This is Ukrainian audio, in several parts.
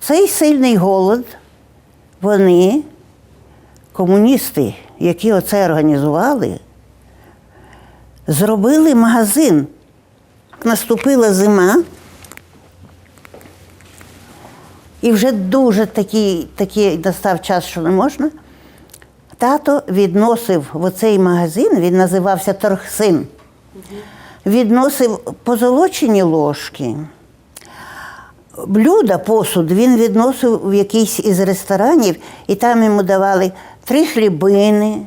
Цей сильний голод вони, комуністи, які оце організували, зробили магазин. Наступила зима, і вже дуже такий, такий настав час, що не можна. Тато відносив в оцей магазин, він називався Торгсин. Відносив позолочені ложки, блюда, посуд він відносив в якийсь із ресторанів, і там йому давали три хлібини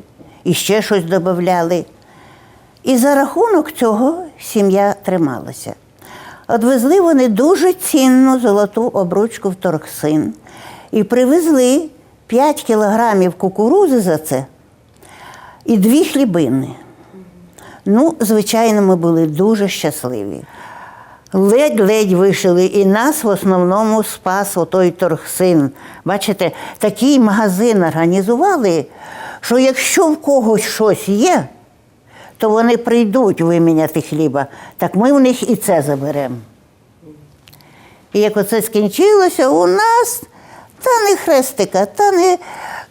і ще щось додавали. І за рахунок цього сім'я трималася. Одвезли вони дуже цінну золоту обручку в Торгсин і привезли 5 кілограмів кукурузи за це і дві хлібини. Ну, звичайно, ми були дуже щасливі. Ледь-ледь вишили, і нас в основному спас отой торгсин. Бачите, такий магазин організували, що якщо в когось щось є, то вони прийдуть виміняти хліба, так ми в них і це заберемо. І як оце скінчилося, у нас та не хрестика, та не,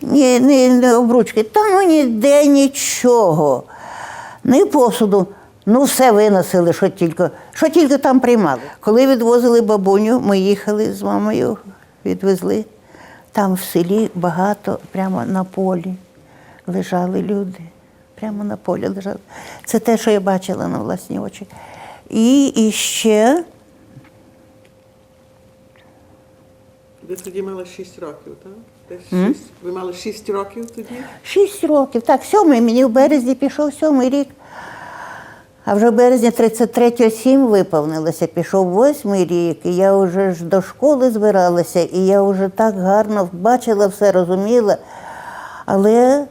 не, не, не обручки, та ну ніде нічого. Ні посуду. Ну, все виносили, що тільки, що тільки там приймали. Коли відвозили бабуню, ми їхали з мамою, відвезли. Там в селі багато, прямо на полі лежали люди. Прямо на полі лежали. Це те, що я бачила на власні очі. І, і ще Ви тоді мали 6 років, так? Десь шість. Ви мали 6 років тоді? Шість років. Так, сьомий, мені в березні пішов сьомий рік. А вже в березні 33-го сім виповнилося, пішов восьмий рік, і я вже ж до школи збиралася, і я вже так гарно бачила все, розуміла. Але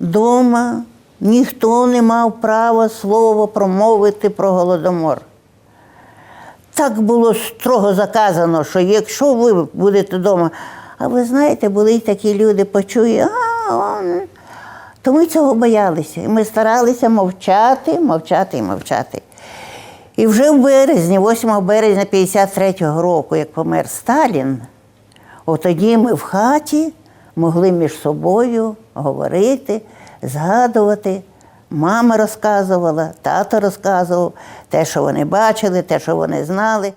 вдома ніхто не мав права слова промовити про голодомор. Так було строго заказано, що якщо ви будете вдома, а ви знаєте, були й такі люди, почують, а он. То ми цього боялися. Ми старалися мовчати, мовчати і мовчати. І вже в березні, 8 березня 53-го року, як помер Сталін, от тоді ми в хаті могли між собою говорити, згадувати. Мама розказувала, тато розказував те, що вони бачили, те, що вони знали.